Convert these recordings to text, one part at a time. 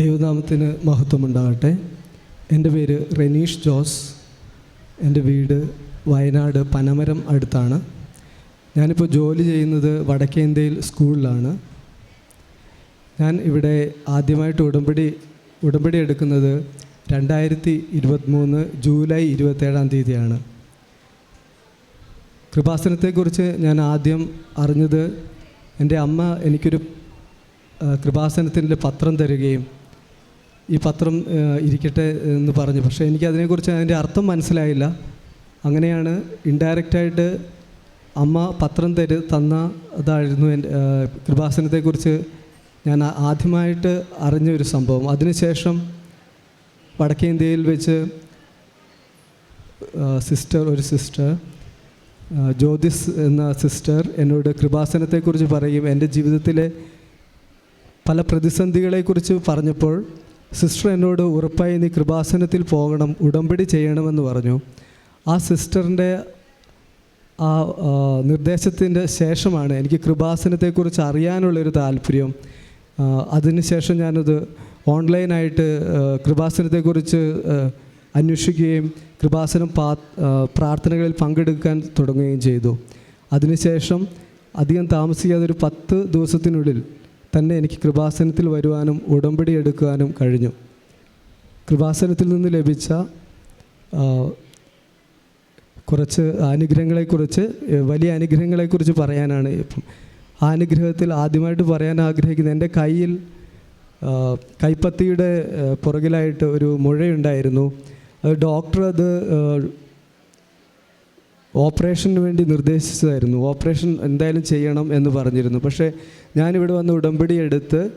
ദൈവനാമത്തിന് മഹത്വമുണ്ടാകട്ടെ. എന്റെ പേര് റെനീഷ് ജോസ്. എന്റെ വീട് വയനാട് പനമരം അടുത്താണ്. ഞാനിപ്പോൾ ജോലി ചെയ്യുന്നത് വടക്കേന്ത്യയിൽ സ്കൂളിലാണ്. ഞാൻ ഇവിടെ ആദ്യമായിട്ട് ഉടമ്പടി ഉടമ്പടി എടുക്കുന്നത് രണ്ടായിരത്തി ഇരുപത്തിമൂന്ന് ജൂലൈ ഇരുപത്തേഴാം തീയതിയാണ്. കൃപാസനത്തെക്കുറിച്ച് ഞാൻ ആദ്യം അറിഞ്ഞത് എന്റെ അമ്മ എനിക്കൊരു കൃപാസനത്തിന്റെ പത്രം തരികയും ഈ പത്രം ഇരിക്കട്ടെ എന്ന് പറഞ്ഞു. പക്ഷേ എനിക്ക് അതിനെക്കുറിച്ച് അതിന്റെ അർത്ഥം മനസ്സിലായില്ല. അങ്ങനെയാണ് ഇൻഡയറക്റ്റായിട്ട് അമ്മ പത്രം തരു തന്ന അതായിരുന്നു എന്റെ കൃപാസനത്തെക്കുറിച്ച് ഞാൻ ആദ്യമായിട്ട് അറിഞ്ഞ ഒരു സംഭവം. അതിനുശേഷം വടക്കേ ഇന്ത്യയിൽ വെച്ച് സിസ്റ്റർ ഒരു സിസ്റ്റർ ജ്യോതിസ് എന്ന സിസ്റ്റർ എന്നോട് കൃപാസനത്തെക്കുറിച്ച് പറയും. എന്റെ ജീവിതത്തിലെ പല പ്രതിസന്ധികളെക്കുറിച്ച് പറഞ്ഞപ്പോൾ സിസ്റ്റർ എന്നോട് ഉറപ്പായി നീ കൃപാസനത്തിൽ പോകണം ഉടമ്പടി ചെയ്യണമെന്ന് പറഞ്ഞു. ആ സിസ്റ്ററിന്റെ ആ നിർദ്ദേശത്തിന്റെ ശേഷമാണ് എനിക്ക് കൃപാസനത്തെക്കുറിച്ച് അറിയാനുള്ളൊരു താല്പര്യം. അതിനുശേഷം ഞാനത് ഓൺലൈനായിട്ട് കൃപാസനത്തെക്കുറിച്ച് അന്വേഷിക്കുകയും കൃപാസനം പാ പ്രാർത്ഥനകളിൽ പങ്കെടുക്കാൻ തുടങ്ങുകയും ചെയ്തു. അതിനുശേഷം അധികം താമസിക്കാതെ ഒരു പത്ത് ദിവസത്തിനുള്ളിൽ തന്നെ എനിക്ക് കൃപാസനത്തിൽ വരുവാനും ഉടമ്പടി എടുക്കുവാനും കഴിഞ്ഞു. കൃപാസനത്തിൽ നിന്ന് ലഭിച്ച കുറച്ച് അനുഗ്രഹങ്ങളെക്കുറിച്ച് വലിയ അനുഗ്രഹങ്ങളെക്കുറിച്ച് പറയാനാണ് ഇപ്പം. അനുഗ്രഹത്തിൽ ആദ്യമായിട്ട് പറയാൻ ആഗ്രഹിക്കുന്നത് എന്റെ കയ്യിൽ കൈപ്പത്തിയുടെ പുറകിലായിട്ട് ഒരു മുഴയുണ്ടായിരുന്നു. ഡോക്ടർ അത് ഓപ്പറേഷന് വേണ്ടി നിർദ്ദേശിച്ചതായിരുന്നു. ഓപ്പറേഷൻ എന്തായാലും ചെയ്യണം എന്ന് പറഞ്ഞിരുന്നു. പക്ഷേ ഞാനിവിടെ വന്ന് ഉടമ്പടി എടുത്ത്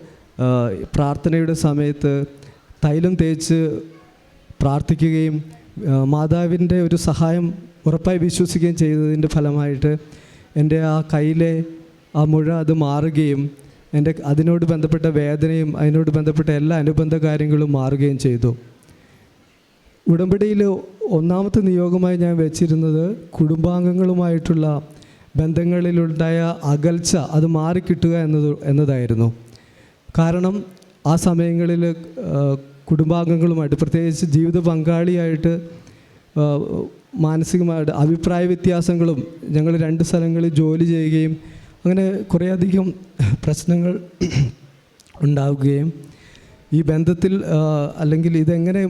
പ്രാർത്ഥനയുടെ സമയത്ത് തൈലം തേച്ച് പ്രാർത്ഥിക്കുകയും മാതാവിന്റെ ഒരു സഹായം ഉറപ്പായി വിശ്വസിക്കുകയും ചെയ്തതിന്റെ ഫലമായിട്ട് എന്റെ ആ കയ്യിലെ ആ മുഴ അത് മാറുകയും എന്റെ അതിനോട് ബന്ധപ്പെട്ട വേദനയും അതിനോട് ബന്ധപ്പെട്ട എല്ലാ അനുബന്ധ കാര്യങ്ങളും മാറുകയും ചെയ്തു. ഉടമ്പടിയിൽ ഒന്നാമത്തെ നിയോഗമായി ഞാൻ വെച്ചിരുന്നത് കുടുംബാംഗങ്ങളുമായിട്ടുള്ള ബന്ധങ്ങളിലുണ്ടായ അകൽച്ച അത് മാറിക്കിട്ടുക എന്നത് എന്നതായിരുന്നു. കാരണം ആ സമയങ്ങളിൽ കുടുംബാംഗങ്ങളുമായിട്ട് പ്രത്യേകിച്ച് ജീവിത പങ്കാളിയായിട്ട് മാനസികമായിട്ട് അഭിപ്രായ വ്യത്യാസങ്ങളും ഞങ്ങൾ രണ്ട് സ്ഥലങ്ങളിൽ ജോലി ചെയ്യുകയും അങ്ങനെ കുറേയധികം പ്രശ്നങ്ങൾ ഉണ്ടാവുകയും ഈ ബന്ധത്തിൽ അല്ലെങ്കിൽ ഇതെങ്ങനെ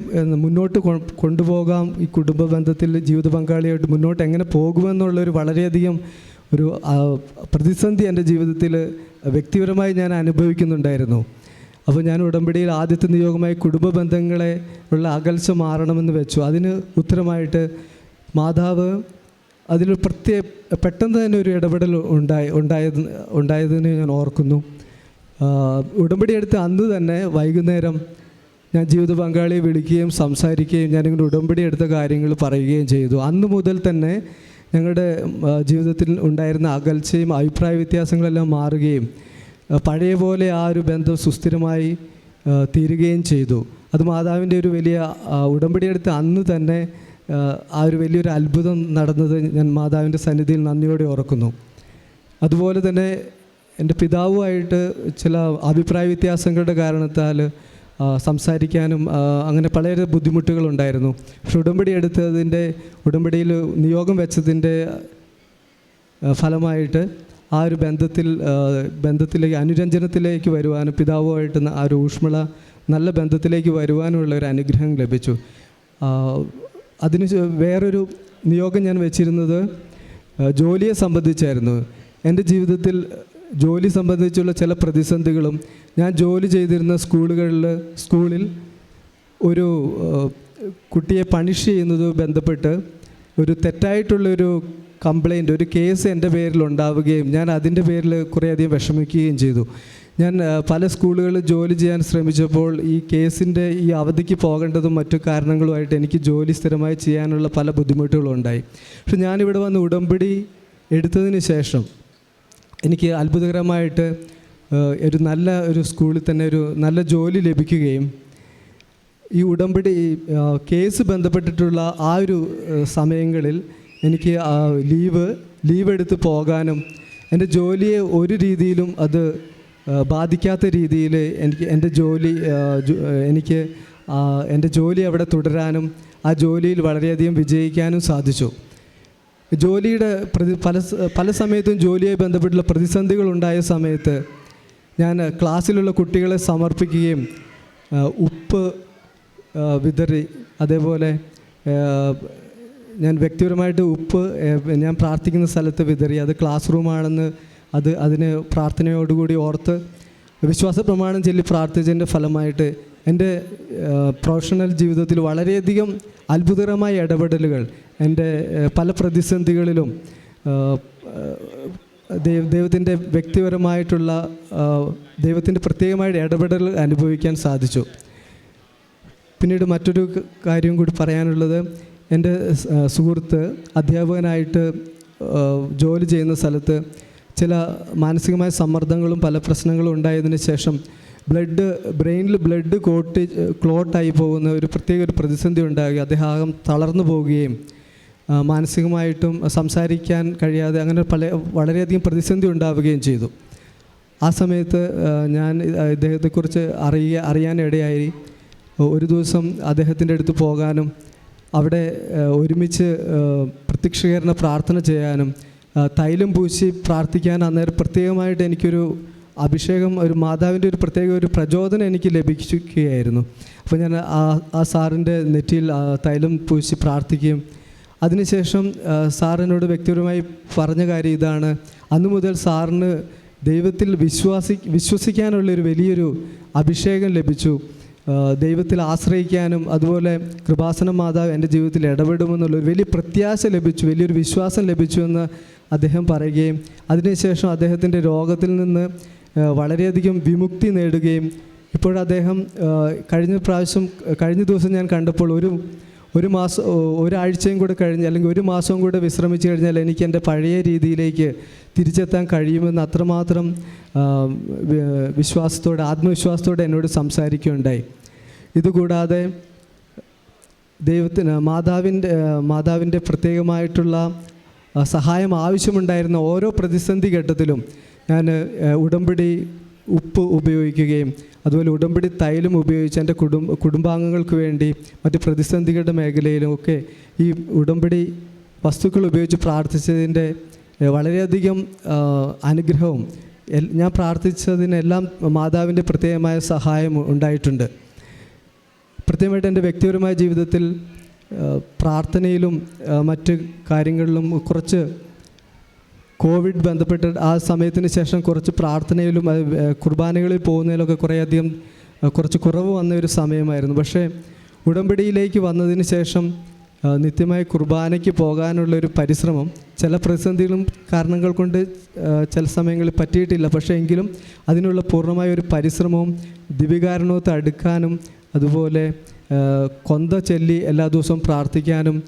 മുന്നോട്ട് കൊണ്ടുപോകാം? ഈ കുടുംബ ബന്ധത്തിൽ ജീവിത പങ്കാളിയായിട്ട് മുന്നോട്ട് എങ്ങനെ പോകുമെന്നുള്ളൊരു വളരെയധികം ഒരു പ്രതിസന്ധി എന്റെ ജീവിതത്തിൽ വ്യക്തിപരമായി ഞാൻ അനുഭവിക്കുന്നുണ്ടായിരുന്നു. അപ്പോൾ ഞാൻ ഉടമ്പടിയിൽ ആദ്യത്തെ നിയോഗമായി കുടുംബ ബന്ധങ്ങളെ ഉള്ള അകൽച്ച മാറണമെന്ന് വെച്ചു. അതിന് ഉത്തരമായിട്ട് മാതാവ് അതിൽ പ്രത്യേക പെട്ടെന്ന് തന്നെ ഒരു ഇടപെടൽ ഉണ്ടായി ഉണ്ടായത് ഉണ്ടായതിന് ഞാൻ ഓർക്കുന്നു. ഉടമ്പടി എടുത്ത അന്ന് തന്നെ വൈകുന്നേരം ഞാൻ ജീവിത പങ്കാളിയെ വിളിക്കുകയും സംസാരിക്കുകയും ഞാൻ ഞാനിങ്ങനെ ഉടമ്പടി എടുത്ത കാര്യങ്ങൾ പറയുകയും ചെയ്തു. അന്ന് മുതൽ തന്നെ ഞങ്ങളുടെ ജീവിതത്തിൽ ഉണ്ടായിരുന്ന അകൽച്ചയും അഭിപ്രായ വ്യത്യാസങ്ങളെല്ലാം മാറുകയും പഴയ പോലെ ആ ഒരു ബന്ധം സുസ്ഥിരമായി തീരുകയും ചെയ്തു. അത് മാതാവിന്റെ ഒരു വലിയ ഉടമ്പടി എടുത്ത അന്ന് തന്നെ ആ ഒരു വലിയൊരു അത്ഭുതം നടന്നത് ഞാൻ മാതാവിന്റെ സന്നിധിയിൽ നന്ദിയോടെ ഓർക്കുന്നു. അതുപോലെ തന്നെ എന്റെ പിതാവുമായിട്ട് ചില അഭിപ്രായ വ്യത്യാസങ്ങളുടെ കാരണത്താൽ സംസാരിക്കാനും അങ്ങനെ വളരെ ബുദ്ധിമുട്ടുകളുണ്ടായിരുന്നു. പക്ഷെ ഉടമ്പടി എടുത്തതിന്റെ ഉടമ്പടിയിൽ നിയോഗം വെച്ചതിന്റെ ഫലമായിട്ട് ആ ഒരു ബന്ധത്തിൽ ബന്ധത്തിലേക്ക് അനുരഞ്ജനത്തിലേക്ക് വരുവാനും പിതാവുമായിട്ട് ആ ഒരു ഊഷ്മള നല്ല ബന്ധത്തിലേക്ക് വരുവാനുമുള്ള ഒരു അനുഗ്രഹം ലഭിച്ചു. അതിന് വേറൊരു നിയോഗം ഞാൻ വെച്ചിരുന്നത് ജോലിയെ സംബന്ധിച്ചായിരുന്നു. എന്റെ ജീവിതത്തിൽ ജോലി സംബന്ധിച്ചുള്ള ചില പ്രതിസന്ധികളും ഞാൻ ജോലി ചെയ്തിരുന്ന സ്കൂളുകളിൽ സ്കൂളിൽ ഒരു കുട്ടിയെ പണിഷ് ചെയ്യുന്നത് ബന്ധപ്പെട്ട് ഒരു തെറ്റായിട്ടുള്ളൊരു കംപ്ലൈന്റ് ഒരു കേസ് എന്റെ പേരിൽ ഉണ്ടാവുകയും ഞാൻ അതിന്റെ പേരിൽ കുറേയധികം വിഷമിക്കുകയും ചെയ്തു. ഞാൻ പല സ്കൂളുകളിൽ ജോലി ചെയ്യാൻ ശ്രമിച്ചപ്പോൾ ഈ കേസിന്റെ ഈ അവധിക്ക് പോകേണ്ടതും മറ്റു കാരണങ്ങളുമായിട്ട് എനിക്ക് ജോലി സ്ഥിരമായി ചെയ്യാനുള്ള പല ബുദ്ധിമുട്ടുകളും ഉണ്ടായി പക്ഷെ ഞാനിവിടെ വന്ന് ഉടമ്പടി എടുത്തതിന് ശേഷം എനിക്ക് അത്ഭുതകരമായിട്ട് ഒരു നല്ല ഒരു സ്കൂളിൽ തന്നെ ഒരു നല്ല ജോലി ലഭിക്കുകയും ഈ ഉടമ്പടി കേസ് ബന്ധപ്പെട്ടിട്ടുള്ള ആ ഒരു സമയങ്ങളിൽ എനിക്ക് ലീവ് ലീവ് എടുത്ത് പോകാനും എന്റെ ജോലിയെ ഒരു രീതിയിലും അത് ബാധിക്കാത്ത രീതിയിൽ എനിക്ക് എന്റെ ജോലി എനിക്ക് എന്റെ ജോലി അവിടെ തുടരാനും ആ ജോലിയിൽ വളരെയധികം വിജയിക്കാനും സാധിച്ചു. ജോലിയുടെ പ്രതി പല പല സമയത്തും ജോലിയായി ബന്ധപ്പെട്ടുള്ള പ്രതിസന്ധികൾ ഉണ്ടായ സമയത്ത് ഞാൻ ക്ലാസ്സിലുള്ള കുട്ടികളെ സമർപ്പിക്കുകയും ഉപ്പ് വിതറി അതേപോലെ ഞാൻ വ്യക്തിപരമായിട്ട് ഉപ്പ് ഞാൻ പ്രാർത്ഥിക്കുന്ന സ്ഥലത്ത് വിതറി അത് ക്ലാസ് റൂമാണെന്ന് അത് അതിന് പ്രാർത്ഥനയോടുകൂടി ഓർത്ത് വിശ്വാസ പ്രമാണം ചൊല്ലി പ്രാർത്ഥിച്ചതിന്റെ ഫലമായിട്ട് എന്റെ പ്രൊഫഷണൽ ജീവിതത്തിൽ വളരെയധികം അത്ഭുതകരമായ ഇടപെടലുകൾ എന്റെ പല പ്രതിസന്ധികളിലും ദൈവത്തിന്റെ വ്യക്തിപരമായിട്ടുള്ള ദൈവത്തിന്റെ പ്രത്യേകമായ ഇടപെടൽ അനുഭവിക്കാൻ സാധിച്ചു. പിന്നീട് മറ്റൊരു കാര്യം കൂടി പറയാനുള്ളത് എന്റെ സുഹൃത്ത് അധ്യാപകനായിട്ട് ജോലി ചെയ്യുന്ന സ്ഥലത്ത് ചില മാനസികമായ സമ്മർദ്ദങ്ങളും പല പ്രശ്നങ്ങളും ഉണ്ടായതിനു ശേഷം ബ്ലഡ് ബ്രെയിനിൽ ബ്ലഡ് കോട്ട് ക്ലോട്ടായി പോകുന്ന ഒരു പ്രത്യേക ഒരു പ്രതിസന്ധി ഉണ്ടാകുക അദ്ദേഹം തളർന്നു പോവുകയും മാനസികമായിട്ടും സംസാരിക്കാൻ കഴിയാതെ അങ്ങനെ പല വളരെയധികം പ്രതിസന്ധി ഉണ്ടാവുകയും ചെയ്തു. ആ സമയത്ത് ഞാൻ ഇദ്ദേഹത്തെക്കുറിച്ച് അറിയ അറിയാനിടയായി. ഒരു ദിവസം അദ്ദേഹത്തിന്റെ അടുത്ത് പോകാനും അവിടെ ഒരുമിച്ച് പ്രത്യക്ഷീകരണ പ്രാർത്ഥന ചെയ്യാനും തൈലം പൂശി പ്രാർത്ഥിക്കാൻ അന്നേരം പ്രത്യേകമായിട്ട് എനിക്കൊരു അഭിഷേകം ഒരു മാതാവിന്റെ ഒരു പ്രത്യേക ഒരു പ്രചോദനം എനിക്ക് ലഭിക്കുകയായിരുന്നു അപ്പോൾ ഞാൻ ആ ആ സാറിന്റെ നെറ്റിയിൽ തൈലം പൂശി പ്രാർത്ഥിക്കുകയും അതിനുശേഷം സാറിനോട് വ്യക്തിപരമായി പറഞ്ഞ കാര്യം ഇതാണ്. അന്നു മുതൽ സാറിന് ദൈവത്തിൽ വിശ്വാസി വിശ്വസിക്കാനുള്ളൊരു വലിയൊരു അഭിഷേകം ലഭിച്ചു. ദൈവത്തിൽ ആശ്രയിക്കാനും അതുപോലെ കൃപാസന മാതാവ് എന്റെ ജീവിതത്തിൽ ഇടപെടുമെന്നുള്ള ഒരു വലിയ പ്രത്യാശ ലഭിച്ചു വലിയൊരു വിശ്വാസം ലഭിച്ചു എന്ന് അദ്ദേഹം പറയുകയും അതിനുശേഷം അദ്ദേഹത്തിന്റെ രോഗത്തിൽ നിന്ന് വളരെയധികം വിമുക്തി നേടുകയും ഇപ്പോൾ അദ്ദേഹം കഴിഞ്ഞ പ്രാവശ്യം കഴിഞ്ഞ ദിവസം ഞാൻ കണ്ടപ്പോൾ ഒരു ഒരു മാസം ഒരാഴ്ചയും കൂടെ കഴിഞ്ഞ് അല്ലെങ്കിൽ ഒരു മാസവും കൂടെ വിശ്രമിച്ചു കഴിഞ്ഞാൽ എനിക്ക് എന്റെ പഴയ രീതിയിലേക്ക് തിരിച്ചെത്താൻ കഴിയുമെന്ന് അത്രമാത്രം വിശ്വാസത്തോടെ ആത്മവിശ്വാസത്തോടെ എന്നോട് സംസാരിക്കുകയുണ്ടായി. ഇതുകൂടാതെ ദൈവത്തിന് മാതാവിന്റെ മാതാവിന്റെ പ്രത്യേകമായിട്ടുള്ള സഹായം ആവശ്യമുണ്ടായിരുന്ന ഓരോ പ്രതിസന്ധി ഘട്ടത്തിലും ഞാൻ ഉടമ്പടി ഉപ്പ് ഉപയോഗിക്കുകയും അതുപോലെ ഉടമ്പടി തൈലം ഉപയോഗിച്ച് എന്റെ കുടുംബ കുടുംബാംഗങ്ങൾക്ക് വേണ്ടി മറ്റ് പ്രതിസന്ധികളുടെ മേഖലയിലും ഒക്കെ ഈ ഉടമ്പടി വസ്തുക്കൾ ഉപയോഗിച്ച് പ്രാർത്ഥിച്ചതിന്റെ വളരെയധികം അനുഗ്രഹവും ഞാൻ പ്രാർത്ഥിച്ചതിനെല്ലാം മാതാവിന്റെ പ്രത്യേകമായ സഹായം ഉണ്ടായിട്ടുണ്ട്. പ്രത്യേകമായിട്ട് എന്റെ വ്യക്തിപരമായ ജീവിതത്തിൽ പ്രാർത്ഥനയിലും മറ്റ് കാര്യങ്ങളിലും കുറച്ച് കോവിഡ് ബന്ധപ്പെട്ട് ആ സമയത്തിന് ശേഷം കുറച്ച് പ്രാർത്ഥനയിലും കുർബാനകളിൽ പോകുന്നതിലൊക്കെ കുറേയധികം കുറച്ച് കുറവ് വന്ന ഒരു സമയമായിരുന്നു. പക്ഷേ ഉടമ്പടിയിലേക്ക് വന്നതിന് ശേഷം നിത്യമായി കുർബാനയ്ക്ക് പോകാനുള്ള ഒരു പരിശ്രമം ചില പ്രതിസന്ധികളും കാരണങ്ങൾ കൊണ്ട് ചില സമയങ്ങളിൽ പറ്റിയിട്ടില്ല. പക്ഷേ എങ്കിലും അതിനുള്ള പൂർണമായ ഒരു പരിശ്രമവും ദിവികാരണത്തെ അടുക്കാനും അതുപോലെ കൊന്ത ചൊല്ലി എല്ലാ ദിവസവും പ്രാർത്ഥിക്കാനും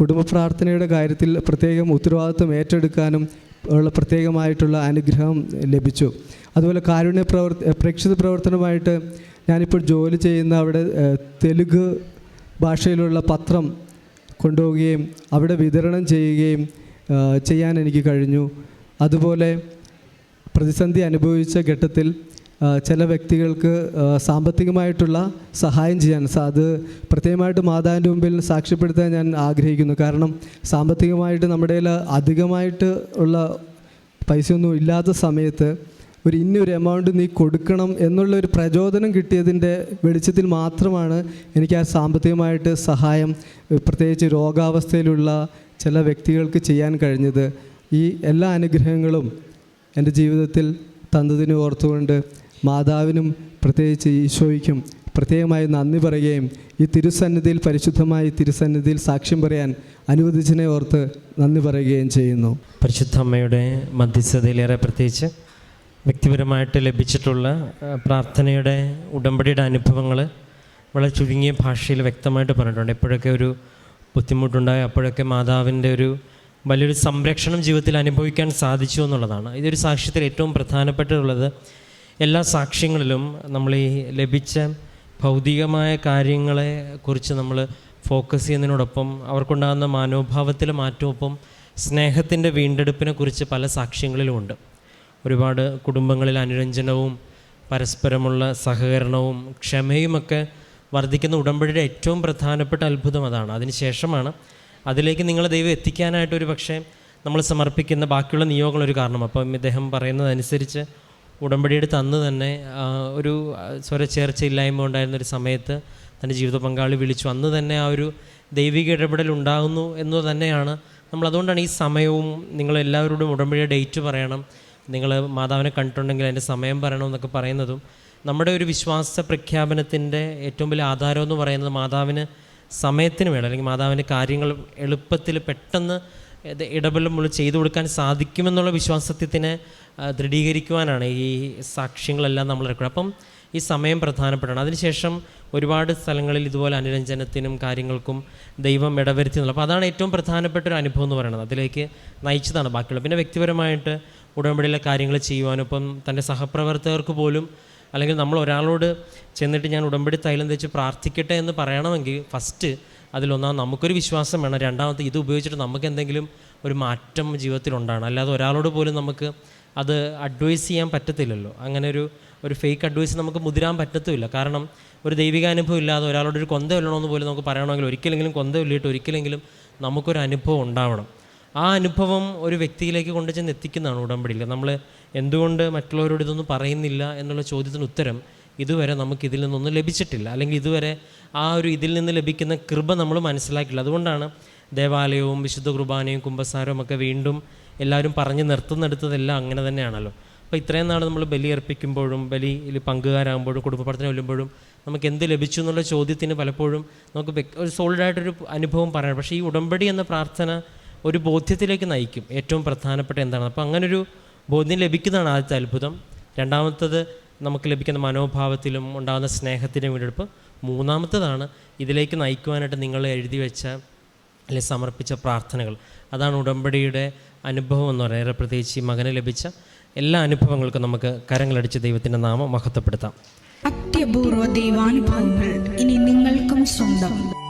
കുടുംബ പ്രാർത്ഥനയുടെ കാര്യത്തിൽ പ്രത്യേകം ഉത്തരവാദിത്വം ഏറ്റെടുക്കാനും ഉള്ള പ്രത്യേകമായിട്ടുള്ള അനുഗ്രഹം ലഭിച്ചു. അതുപോലെ കാരുണ്യ പ്രവർത്തി പ്രേക്ഷിത പ്രവർത്തനമായിട്ട് ഞാനിപ്പോൾ ജോലി ചെയ്യുന്ന അവിടെ തെലുഗ് ഭാഷയിലുള്ള പത്രം കൊണ്ടുപോവുകയും അവിടെ വിതരണം ചെയ്യുകയും ചെയ്യാൻ എനിക്ക് കഴിഞ്ഞു. അതുപോലെ പ്രതിസന്ധി അനുഭവിച്ച ഘട്ടത്തിൽ ചില വ്യക്തികൾക്ക് സാമ്പത്തികമായിട്ടുള്ള സഹായം ചെയ്യാൻ അത് പ്രത്യേകമായിട്ട് മാതാവിന്റെ മുമ്പിൽ സാക്ഷ്യപ്പെടുത്താൻ ഞാൻ ആഗ്രഹിക്കുന്നു. കാരണം സാമ്പത്തികമായിട്ട് നമ്മുടെ അധികമായിട്ട് ഉള്ള പൈസയൊന്നും ഇല്ലാത്ത സമയത്ത് ഒരു ഇന്നൊരു എമൗണ്ട് നീ കൊടുക്കണം എന്നുള്ള ഒരു പ്രചോദനം കിട്ടിയതിന്റെ വെളിച്ചത്തിൽ മാത്രമാണ് എനിക്ക് ആ സാമ്പത്തികമായിട്ട് സഹായം പ്രത്യേകിച്ച് രോഗാവസ്ഥയിലുള്ള ചില വ്യക്തികൾക്ക് ചെയ്യാൻ കഴിഞ്ഞത്. ഈ എല്ലാ അനുഗ്രഹങ്ങളും എന്റെ ജീവിതത്തിൽ തന്നതിന് ഓർത്തുകൊണ്ട് മാതാവിനും പ്രത്യേകിച്ച് ഈശോയ്ക്കും പ്രത്യേകമായി നന്ദി പറയുകയും ഈ തിരുസന്നിധിയിൽ പരിശുദ്ധമായി തിരുസന്നിധിയിൽ സാക്ഷ്യം പറയാൻ അനുവദിച്ചതിനെ ഓർത്ത് നന്ദി പറയുകയും ചെയ്യുന്നു. പരിശുദ്ധ അമ്മയുടെ മധ്യസ്ഥതയിലേറെ പ്രത്യേകിച്ച് വ്യക്തിപരമായിട്ട് ലഭിച്ചിട്ടുള്ള പ്രാർത്ഥനയുടെ ഉടമ്പടിയുടെ അനുഭവങ്ങൾ വളരെ ചുരുങ്ങിയ ഭാഷയിൽ വ്യക്തമായിട്ട് പറഞ്ഞിട്ടുണ്ട്. എപ്പോഴൊക്കെ ഒരു ബുദ്ധിമുട്ടുണ്ടായി അപ്പോഴൊക്കെ മാതാവിന്റെ ഒരു വലിയൊരു സംരക്ഷണം ജീവിതത്തിൽ അനുഭവിക്കാൻ സാധിച്ചു എന്നുള്ളതാണ്. ഇതൊരു സാക്ഷ്യത്തിൽ ഏറ്റവും പ്രധാനപ്പെട്ടുള്ളത് എല്ലാ സാക്ഷ്യങ്ങളിലും നമ്മൾ ഈ ലഭിച്ച ഭൗതികമായ കാര്യങ്ങളെ കുറിച്ച് നമ്മൾ ഫോക്കസ് ചെയ്യുന്നതിനോടൊപ്പം അവർക്കുണ്ടാകുന്ന മനോഭാവത്തിലെ മാറ്റമൊപ്പം സ്നേഹത്തിന്റെ വീണ്ടെടുപ്പിനെ കുറിച്ച് പല സാക്ഷ്യങ്ങളിലുമുണ്ട്. ഒരുപാട് കുടുംബങ്ങളിൽ അനുരഞ്ജനവും പരസ്പരമുള്ള സഹകരണവും ക്ഷമയുമൊക്കെ വർദ്ധിക്കുന്ന ഉടമ്പടിയുടെ ഏറ്റവും പ്രധാനപ്പെട്ട അത്ഭുതം അതാണ്. അതിനുശേഷമാണ് അതിലേക്ക് നിങ്ങളെ ദൈവം എത്തിക്കാനായിട്ട് ഒരു പക്ഷേ നമ്മൾ സമർപ്പിക്കുന്ന ബാക്കിയുള്ള നിയോഗങ്ങൾ ഒരു കാരണം. അപ്പം ഇദ്ദേഹം പറയുന്നതനുസരിച്ച് ഉടമ്പടിയെടുത്ത് അന്ന് തന്നെ ഒരു സ്വര ചേർച്ചയില്ലായ്മ ഉണ്ടായിരുന്ന ഒരു സമയത്ത് തന്റെ ജീവിത പങ്കാളി വിളിച്ചു. അന്ന് തന്നെ ആ ഒരു ദൈവിക ഇടപെടൽ ഉണ്ടാകുന്നു എന്ന് തന്നെയാണ്. നമ്മൾ അതുകൊണ്ടാണ് ഈ സമയവും നിങ്ങൾ നിങ്ങളെല്ലാവരോടും ഉടമ്പടിയുടെ ഡേറ്റ് പറയണം. നിങ്ങൾ മാതാവിനെ കണ്ടിട്ടുണ്ടെങ്കിൽ അതിന്റെ സമയം പറയണം എന്നൊക്കെ പറയുന്നതും നമ്മുടെ ഒരു വിശ്വാസ പ്രഖ്യാപനത്തിന്റെ ഏറ്റവും വലിയ ആധാരം എന്ന് പറയുന്നത് മാതാവിന് സമയത്തിന് വേണം അല്ലെങ്കിൽ മാതാവിന്റെ കാര്യങ്ങൾ എളുപ്പത്തിൽ പെട്ടെന്ന് ഇടപെടൽ നമ്മൾ ചെയ്തു കൊടുക്കാൻ സാധിക്കുമെന്നുള്ള വിശ്വാസത്യത്തിന് ദൃഢീകരിക്കുവാനാണ് ഈ സാക്ഷ്യങ്ങളെല്ലാം നമ്മൾ എടുക്കുന്നത്. അപ്പം ഈ സമയം പ്രധാനപ്പെട്ടാണ് അതിനുശേഷം ഒരുപാട് സ്ഥലങ്ങളിൽ ഇതുപോലെ അനുരഞ്ജനത്തിനും കാര്യങ്ങൾക്കും ദൈവം ഇടവരുത്തി എന്നുള്ളത് അപ്പോൾ അതാണ് ഏറ്റവും പ്രധാനപ്പെട്ട ഒരു അനുഭവം എന്ന് പറയുന്നത്. അതിലേക്ക് നയിച്ചതാണ് ബാക്കിയുള്ളത്. പിന്നെ വ്യക്തിപരമായിട്ട് ഉടമ്പടിയിലെ കാര്യങ്ങൾ ചെയ്യുവാനും ഇപ്പം തന്റെ സഹപ്രവർത്തകർക്ക് പോലും അല്ലെങ്കിൽ നമ്മൾ ഒരാളോട് ചെന്നിട്ട് ഞാൻ ഉടമ്പടി തൈലം തെച്ച് പ്രാർത്ഥിക്കട്ടെ എന്ന് പറയണമെങ്കിൽ ഫസ്റ്റ് അതിലൊന്നാം നമുക്കൊരു വിശ്വാസം വേണം. രണ്ടാമത്തെ ഇത് ഉപയോഗിച്ചിട്ട് നമുക്ക് എന്തെങ്കിലും ഒരു മാറ്റം ജീവിതത്തിൽ ഉണ്ടാകണം അല്ലാതെ ഒരാളോട് പോലും നമുക്ക് അത് അഡ്വൈസ് ചെയ്യാൻ പറ്റത്തില്ലല്ലോ. അങ്ങനെ ഒരു ഒരു ഫേക്ക് അഡ്വൈസ് നമുക്ക് മുതിരാൻ പറ്റത്തുമില്ല. കാരണം ഒരു ദൈവിക അനുഭവം ഇല്ലാതെ ഒരാളോട് ഒരു കൊന്ത കൊല്ലണമെന്ന് പോലും നമുക്ക് പറയണമെങ്കിൽ ഒരിക്കലെങ്കിലും കൊന്ത കൊല്ലിയിട്ട് ഒരിക്കലെങ്കിലും നമുക്കൊരു അനുഭവം ഉണ്ടാവണം. ആ അനുഭവം ഒരു വ്യക്തിയിലേക്ക് കൊണ്ടുചെന്ന് എത്തിക്കുന്നതാണ് ഉടമ്പടിയിൽ. നമ്മൾ എന്തുകൊണ്ട് മറ്റുള്ളവരോട് ഇതൊന്നും പറയുന്നില്ല എന്നുള്ള ചോദ്യത്തിന് ഉത്തരം ഇതുവരെ നമുക്ക് ഇതിൽ നിന്നൊന്നും ലഭിച്ചിട്ടില്ല. അല്ലെങ്കിൽ ഇതുവരെ ആ ഒരു ഇതിൽ നിന്ന് ലഭിക്കുന്ന കൃപ നമ്മൾ മനസ്സിലാക്കില്ല അതുകൊണ്ടാണ് ദേവാലയവും വിശുദ്ധ കുർബാനയും കുംഭസാരവും ഒക്കെ വീണ്ടും എല്ലാവരും പറഞ്ഞ് നിർത്തുന്നെടുത്തതെല്ലാം അങ്ങനെ തന്നെയാണല്ലോ. അപ്പോൾ ഇത്രയും നാൾ നമ്മൾ ബലിയർപ്പിക്കുമ്പോഴും ബലിയിൽ പങ്കുകാരാകുമ്പോഴും കുടുംബ പ്രാർത്ഥന ചൊല്ലുമ്പോഴും നമുക്ക് എന്ത് ലഭിച്ചു എന്നുള്ള ചോദ്യത്തിന് പലപ്പോഴും നമുക്ക് ഒരു സോളിഡായിട്ടൊരു അനുഭവം പറയണം പക്ഷേ ഈ ഉടമ്പടി എന്ന പ്രാർത്ഥന ഒരു ബോധ്യത്തിലേക്ക് നയിക്കും. ഏറ്റവും പ്രധാനപ്പെട്ട എന്താണ്? അപ്പോൾ അങ്ങനൊരു ബോധ്യം ലഭിക്കുന്നതാണ് ആദ്യത്തെ അത്ഭുതം. രണ്ടാമത്തത് നമുക്ക് ലഭിക്കുന്ന മനോഭാവത്തിലും ഉണ്ടാകുന്ന സ്നേഹത്തിന്റെ വീണ്ടെടുപ്പ്. മൂന്നാമത്തതാണ് ഇതിലേക്ക് നയിക്കുവാനായിട്ട് നിങ്ങൾ എഴുതി വെച്ച അല്ലെ സമർപ്പിച്ച പ്രാർത്ഥനകൾ. അതാണ് ഉടമ്പടിയുടെ അനുഭവം എന്ന് പറയുന്നത് പ്രത്യേകിച്ച് ഈ മകന് ലഭിച്ച എല്ലാ അനുഭവങ്ങൾക്കും നമുക്ക് കരങ്ങളടിച്ച് ദൈവത്തിന്റെ നാമം മഹത്വപ്പെടുത്താം. അത്യപൂർവ ദൈവാനുഭവങ്ങൾ ഇനി നിങ്ങൾക്കും സ്വന്തം.